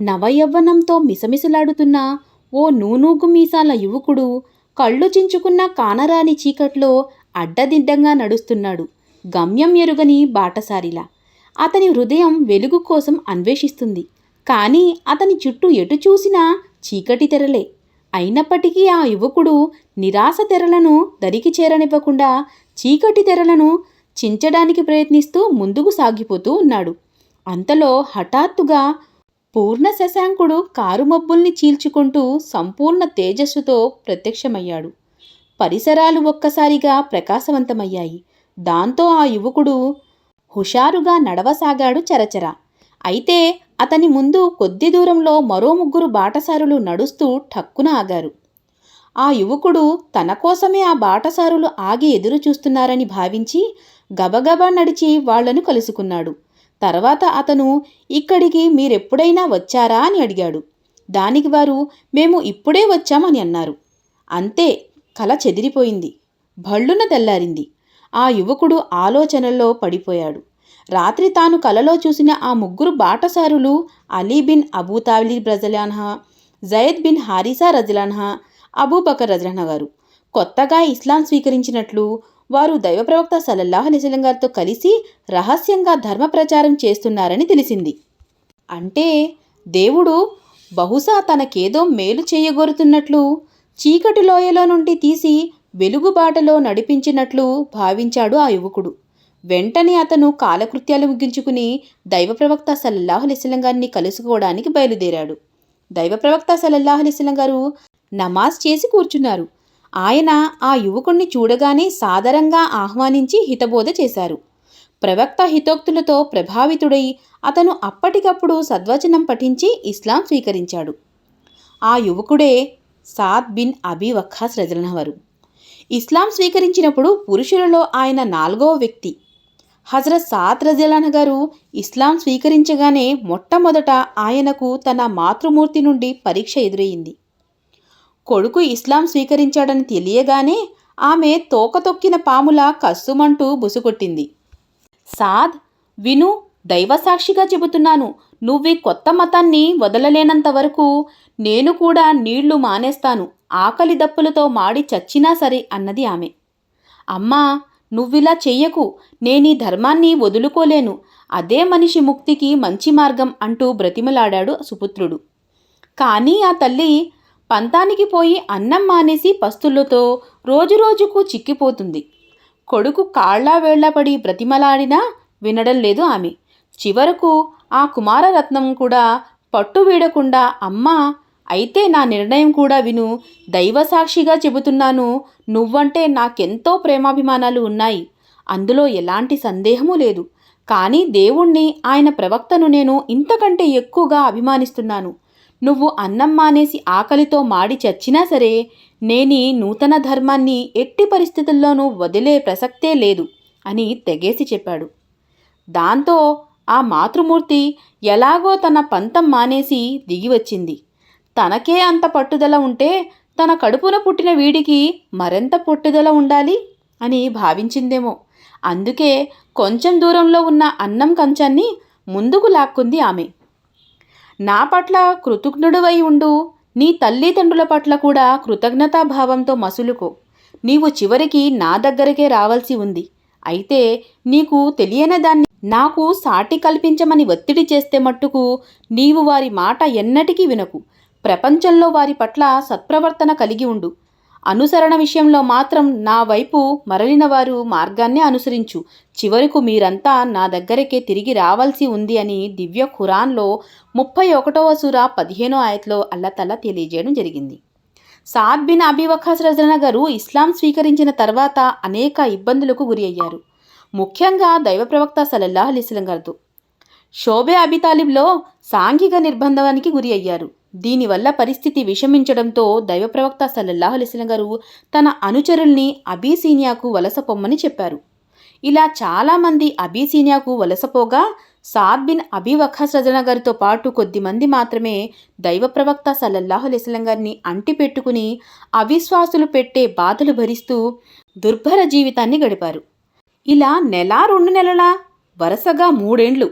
నవయవ్వనంతో మిసమిసలాడుతున్న ఓ నూనూగు మీసాల యువకుడు కళ్ళు చించుకున్న కానరాని చీకట్లో అడ్డదిడ్డంగా నడుస్తున్నాడు. గమ్యం ఎరుగని బాటసారిలా. అతని హృదయం వెలుగు కోసం అన్వేషిస్తుంది. కానీ అతని చుట్టూ ఎటు చూసినా చీకటి తెరలే. అయినప్పటికీ ఆ యువకుడు నిరాశ తెరలను దరికి చేరనివ్వకుండా చీకటి తెరలను చించడానికి ప్రయత్నిస్తూ ముందుకు సాగిపోతూ ఉన్నాడు. అంతలో హఠాత్తుగా పూర్ణ శశాంకుడు కారు మబ్బుల్ని చీల్చుకుంటూ సంపూర్ణ తేజస్సుతో ప్రత్యక్షమయ్యాడు. పరిసరాలు ఒక్కసారిగా ప్రకాశవంతమయ్యాయి. దాంతో ఆ యువకుడు హుషారుగా నడవసాగాడు చరచర. అయితే అతని ముందు కొద్ది దూరంలో మరో ముగ్గురు బాటసారులు నడుస్తూ ఠక్కున ఆగారు. ఆ యువకుడు తన కోసమే ఆ బాటసారులు ఆగి ఎదురు చూస్తున్నారని భావించి గబగబా నడిచి వాళ్ళను కలుసుకున్నాడు. తర్వాత అతను ఇక్కడికి మీరెప్పుడైనా వచ్చారా? అని అడిగాడు. దానికి వారు మేము ఇప్పుడే వచ్చామని అన్నారు. అంతే కల చెదిరిపోయింది. భళ్ళున తెల్లారింది. ఆ యువకుడు ఆలోచనల్లో పడిపోయాడు. రాత్రి తాను కలలో చూసిన ఆ ముగ్గురు బాటసారులు అలీ బిన్ అబూ రజలాన్హా జయద్ బిన్ హారిసా రజలాన్హా అబూబకర్ రజలాన్హా గారు కొత్తగా ఇస్లాం స్వీకరించినట్లు వారు దైవ ప్రవక్త సల్లల్లాహు అలిస్లం గారితో కలిసి రహస్యంగా ధర్మ ప్రచారం చేస్తున్నారని తెలిసింది. అంటే దేవుడు బహుశా తనకేదో మేలు చేయగోరుతున్నట్లు చీకటి లోయలో నుండి తీసి వెలుగుబాటలో నడిపించినట్లు భావించాడు ఆ యువకుడు. వెంటనే అతను కాలకృత్యాలు ముగించుకుని దైవ ప్రవక్త సల్లల్లాహు గారిని కలుసుకోవడానికి బయలుదేరాడు. దైవ ప్రవక్త సల్లల్లాహు గారు నమాజ్ చేసి కూర్చున్నారు. ఆయన ఆ యువకుణ్ణి చూడగానే సాదరంగా ఆహ్వానించి హితబోధ చేశారు. ప్రవక్త హితోక్తులతో ప్రభావితుడై అతను అప్పటికప్పుడు సద్వచనం పఠించి ఇస్లాం స్వీకరించాడు. ఆ యువకుడే సాద్ బిన్ అబీ వఖాస్ రజలనవరు ఇస్లాం స్వీకరించినప్పుడు పురుషులలో ఆయన నాలుగవ వ్యక్తి. హజరత్ సాద్ రజలాన్ గారు ఇస్లాం స్వీకరించగానే మొట్టమొదట ఆయనకు తన మాతృమూర్తి నుండి పరీక్ష ఎదురయ్యింది కొడుకు ఇస్లాం స్వీకరించాడని తెలియగానే ఆమె తోక తొక్కిన పాముల కస్సుమంటూ బుసుకొట్టింది సాద్ విను దైవసాక్షిగా చెబుతున్నాను. నువ్వు కొత్త మతాన్ని వదలలేనంత వరకు నేను కూడా నీళ్ళు మానేస్తాను. ఆకలి దప్పులతో మాడి చచ్చినా సరే అన్నది ఆమె. అమ్మా నువ్విలా చెయ్యకు. నేనీ ధర్మాన్ని వదులుకోలేను. అదే మనిషి ముక్తికి మంచి మార్గం అంటూ బ్రతిమలాడాడు సుపుత్రుడు. కానీ ఆ తల్లి పంతానికి పోయి అన్నం మానేసి పస్తులతో రోజురోజుకు చిక్కిపోతుంది. కొడుకు కాళ్ళా వేళ్ళపడి బ్రతిమలాడినా వినడం లేదు ఆమె. చివరకు ఆ కుమారరత్నం కూడా పట్టు వీడకుండా అమ్మా అయితే నా నిర్ణయం కూడా విను. దైవసాక్షిగా చెబుతున్నాను. నువ్వంటే నాకెంతో ప్రేమాభిమానాలు ఉన్నాయి. అందులో ఎలాంటి సందేహమూ లేదు. కానీ దేవుణ్ణి ఆయన ప్రవక్తను నేను ఇంతకంటే ఎక్కువగా అభిమానిస్తున్నాను. నువ్వు అన్నం మానేసి ఆకలితో మాడి చచ్చినా సరే నేని నూతన ధర్మాన్ని ఎట్టి పరిస్థితుల్లోనూ వదిలే ప్రసక్తే లేదు అని తెగేసి చెప్పాడు. దాంతో ఆ మాతృమూర్తి ఎలాగో తన పంతం మానేసి దిగివచ్చింది తనకే అంత పట్టుదల ఉంటే తన కడుపున పుట్టిన వీడికి మరెంత పట్టుదల ఉండాలి అని భావించిందేమో. అందుకే కొంచెం దూరంలో ఉన్న అన్నం కంచాన్ని ముందుకు లాక్కుంది ఆమె. నా పట్ల కృతజ్ఞుడువై ఉండు. నీ తల్లిదండ్రుల పట్ల కూడా కృతజ్ఞతాభావంతో మసులుకో. నీవు చివరికి నా దగ్గరకే రావాల్సి ఉంది. అయితే నీకు తెలియని దాన్ని నాకు సాటి కల్పించమని ఒత్తిడి చేస్తే మట్టుకు నీవు వారి మాట ఎన్నటికీ వినకు. ప్రపంచంలో వారి పట్ల సత్ప్రవర్తన కలిగి ఉండు. అనుసరణ విషయంలో మాత్రం నా వైపు మరలిన వారు మార్గాన్నే అనుసరించు. చివరకు మీరంతా నా దగ్గరకే తిరిగి రావాల్సి ఉంది అని దివ్య ఖురాన్లో ముప్పై ఒకటవ సూర పదిహేనో ఆయత్లో అల్లతల్ల తెలియజేయడం జరిగింది. సాద్ బిన్ అబివఖాస్ రజన గారు ఇస్లాం స్వీకరించిన తర్వాత అనేక ఇబ్బందులకు గురి అయ్యారు ముఖ్యంగా దైవ ప్రవక్త సలల్లాహ్ అలీస్లం గారు షోబే అబితాలిబ్లో సాంఘిక నిర్బంధానికి గురి అయ్యారు. దీనివల్ల పరిస్థితి విషమించడంతో దైవప్రవక్త సల్లల్లాహు అలిస్లం గారు తన అనుచరుల్ని అబీసీనియాకు వలసపొమ్మని చెప్పారు. ఇలా చాలామంది అబీసీనియాకు వలసపోగా సాద్ బిన్ అబీ వఖాస్ రజన గారితో పాటు కొద్దిమంది మాత్రమే దైవ ప్రవక్త సల్లల్లాహు అలిస్లం గారిని అంటిపెట్టుకుని అవిశ్వాసులు పెట్టే బాధలు భరిస్తూ దుర్భర జీవితాన్ని గడిపారు. ఇలా నెలా రెండు నెలలా వరుసగా మూడేండ్లు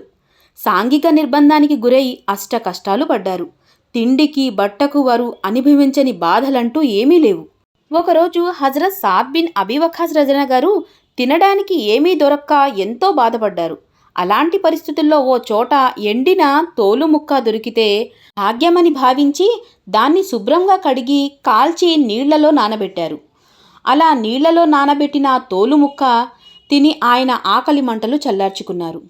సాంఘిక నిర్బంధానికి గురై అష్ట కష్టాలు పడ్డారు. తిండికి బట్టకు వారు అనుభవించని బాధలంటూ ఏమీ లేవు. ఒకరోజు హజరత్ సాద్ బిన్ అబీవఖాస్ రజన గారు తినడానికి ఏమీ దొరక్క ఎంతో బాధపడ్డారు. అలాంటి పరిస్థితుల్లో ఓ చోట ఎండిన తోలు ముక్క దొరికితే భాగ్యమని భావించి దాన్ని శుభ్రంగా కడిగి కాల్చి నీళ్ళలో నానబెట్టారు. అలా నీళ్ళలో నానబెట్టిన తోలు ముక్క తిని ఆయన ఆకలి మంటలు చల్లార్చుకున్నారు.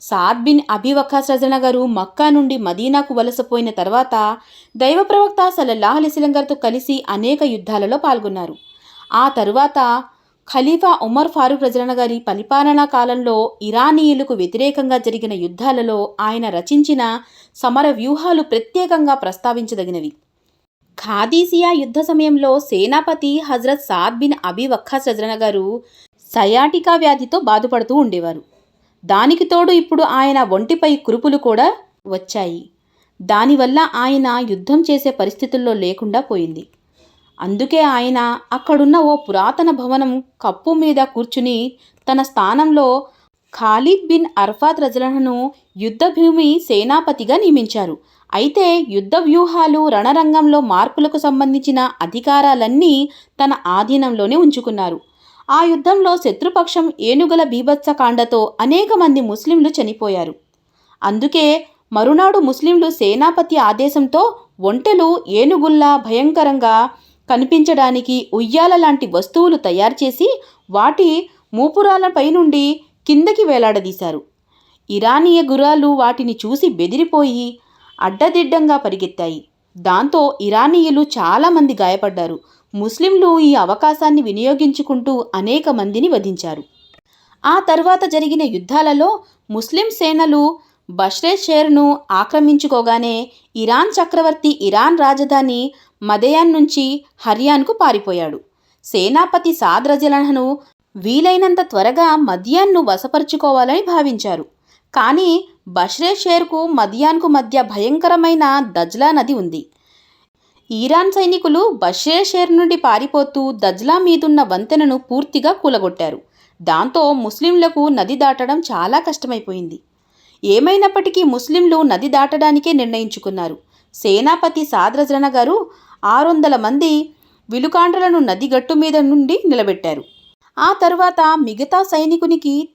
సాద్ బిన్ అబీవకాస్ రజన గారు మక్కా నుండి మదీనాకు వలసపోయిన తర్వాత దైవ ప్రవక్త సల్లల్లాహు అలైస్లం గారితో కలిసి అనేక యుద్ధాలలో పాల్గొన్నారు. ఆ తరువాత ఖలీఫా ఉమర్ ఫారూక్ రజన గారి పరిపాలనా కాలంలో ఇరానీయులకు వ్యతిరేకంగా జరిగిన యుద్ధాలలో ఆయన రచించిన సమర వ్యూహాలు ప్రత్యేకంగా ప్రస్తావించదగినవి. ఖాదీసియా యుద్ధ సమయంలో సేనాపతి హజరత్ సాద్ బిన్ అబీ వఖాస్ రజన గారు సయాటికా వ్యాధితో బాధపడుతూ ఉండేవారు. దానికి తోడు ఇప్పుడు ఆయన ఒంటిపై కురుపులు కూడా వచ్చాయి. దానివల్ల ఆయన యుద్ధం చేసే పరిస్థితుల్లో లేకుండా పోయింది. అందుకే ఆయన అక్కడున్న ఓ పురాతన భవనం కప్పు మీద కూర్చుని తన స్థానంలో ఖాలిద్ బిన్ అర్ఫాత్ రజలను యుద్ధభూమి సేనాపతిగా నియమించారు. అయితే యుద్ధ వ్యూహాలు రణరంగంలో మార్పులకు సంబంధించిన అధికారాలన్నీ తన ఆధీనంలోనే ఉంచుకున్నారు. ఆ యుద్ధంలో శత్రుపక్షం ఏనుగుల బీభత్సకాండతో అనేక మంది ముస్లింలు చనిపోయారు. అందుకే మరునాడు ముస్లింలు సేనాపతి ఆదేశంతో ఒంటెలు ఏనుగుల్లా భయంకరంగా కనిపించడానికి ఉయ్యాల లాంటి వస్తువులు తయారు చేసి వాటి మూపురాలపై నుండి కిందకి వేలాడదీశారు. ఇరానీయ గుర్రాలు వాటిని చూసి బెదిరిపోయి అడ్డదిడ్డంగా పరిగెత్తాయి. దాంతో ఇరానీయులు చాలామంది గాయపడ్డారు. ముస్లింలు ఈ అవకాశాన్ని వినియోగించుకుంటూ అనేక మందిని వధించారు. ఆ తర్వాత జరిగిన యుద్ధాలలో ముస్లిం సేనలు బష్రే షేర్ను ఆక్రమించుకోగానే ఇరాన్ చక్రవర్తి ఇరాన్ రాజధాని మదయాన్ నుంచి హర్యాన్కు పారిపోయాడు. సేనాపతి సాద్రజలహను వీలైనంత త్వరగా మద్యాన్ను వశపరుచుకోవాలని భావించారు. కానీ బష్రే షేర్కు మదియాన్కు మధ్య భయంకరమైన దజ్లా నది ఉంది. ఈరాన్ సైనికులు బష్రే షేర్ నుండి పారిపోతూ దజ్లా మీదున్న వంతెనను పూర్తిగా కూలగొట్టారు. దాంతో ముస్లింలకు నది దాటడం చాలా కష్టమైపోయింది. ఏమైనప్పటికీ ముస్లింలు నది దాటడానికే నిర్ణయించుకున్నారు. సేనాపతి సాద్రజన గారు ఆరు వందల మంది విలుకాండ్రలను నది గట్టు మీద నుండి నిలబెట్టారు. ఆ తరువాత మిగతా సైనికునికి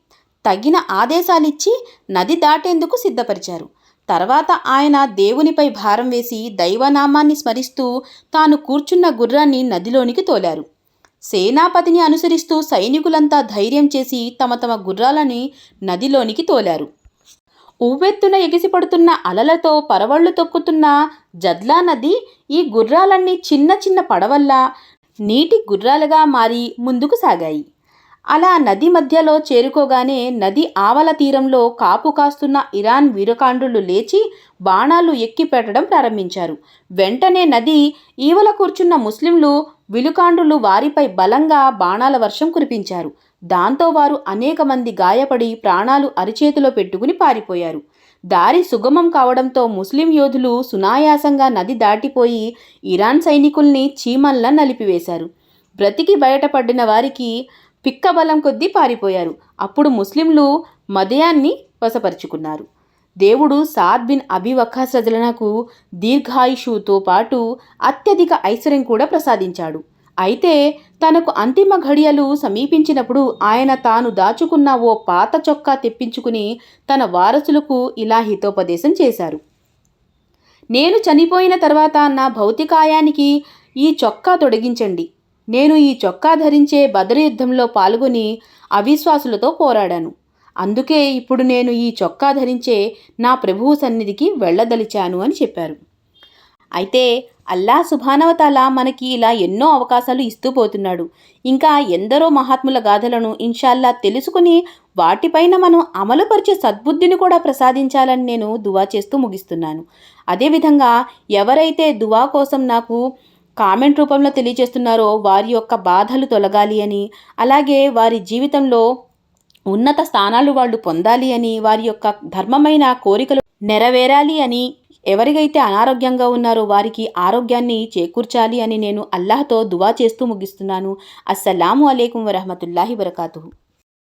తగిన ఆదేశాలిచ్చి నది దాటేందుకు సిద్ధపరిచారు. తర్వాత ఆయన దేవునిపై భారం వేసి దైవనామాన్ని స్మరిస్తూ తాను కూర్చున్న గుర్రాన్ని నదిలోనికి తోలారు. సేనాపతిని అనుసరిస్తూ సైనికులంతా ధైర్యం చేసి తమ తమ గుర్రాలని నదిలోనికి తోలారు. ఉవ్వెత్తున ఎగిసిపడుతున్న అలలతో పరవళ్ళు తొక్కుతున్న జద్లా నది ఈ గుర్రాలన్నీ చిన్న చిన్న పడవల్లా నీటి గుర్రాలుగా మారి ముందుకు సాగాయి. అలా నది మధ్యలో చేరుకోగానే నది ఆవల తీరంలో కాపు కాస్తున్న ఇరాన్ వీరకాండ్రులు లేచి బాణాలు ఎక్కిపెట్టడం ప్రారంభించారు. వెంటనే నది ఈవల కూర్చున్న ముస్లింలు విలుకాండ్రులు వారిపై బలంగా బాణాల వర్షం కురిపించారు. దాంతో వారు అనేక మంది గాయపడి ప్రాణాలు అరిచేతిలో పెట్టుకుని పారిపోయారు. దారి సుగమం కావడంతో ముస్లిం యోధులు సునాయాసంగా నది దాటిపోయి ఇరాన్ సైనికుల్ని చీమల్లా నలిపివేశారు. బ్రతికి బయటపడిన వారికి పిక్కబలం కొద్దీ పారిపోయారు. అప్పుడు ముస్లింలు మదయాన్ని వశపరుచుకున్నారు. దేవుడు సాద్ బిన్ అబీ వక్కాస్ రజలనకు దీర్ఘాయుషుతో పాటు అత్యధిక ఐశ్వర్యం కూడా ప్రసాదించాడు. అయితే తనకు అంతిమ ఘడియలు సమీపించినప్పుడు ఆయన తాను దాచుకున్న ఓ పాత చొక్కా తెప్పించుకుని తన వారసులకు ఇలా హితోపదేశం చేశారు. నేను చనిపోయిన తర్వాత నా భౌతికాయానికి ఈ చొక్కా తొడిగించండి. నేను ఈ చొక్కా ధరించే బదరు యుద్ధంలో పాల్గొని అవిశ్వాసులతో పోరాడాను. అందుకే ఇప్పుడు నేను ఈ చొక్కా ధరించే నా ప్రభువు సన్నిధికి వెళ్ళదలిచాను అని చెప్పారు. అయితే అల్లా సుభానవతాల మనకి ఇలా ఎన్నో అవకాశాలు ఇస్తూ పోతున్నాడు. ఇంకా ఎందరో మహాత్ముల గాథలను ఇన్షాల్లా తెలుసుకుని వాటిపైన మనం అమలుపరిచే సద్బుద్ధిని కూడా ప్రసాదించాలని నేను దువా చేస్తూ ముగిస్తున్నాను. అదేవిధంగా ఎవరైతే దువా కోసం నాకు కామెంట్ రూపంలో తెలియజేస్తున్నారో వారి యొక్క బాధలు తొలగాలి అని అలాగే వారి జీవితంలో ఉన్నత స్థానాలు వాళ్ళు పొందాలి అని వారి యొక్క ధర్మమైన కోరికలు నెరవేరాలి అని ఎవరికైతే అనారోగ్యంగా ఉన్నారో వారికి ఆరోగ్యాన్ని చేకూర్చాలి అని నేను అల్లాహ్తో దువా చేస్తూ ముగిస్తున్నాను. అస్సలాము అలైకుం వరహమతుల్లాహి వరకాతు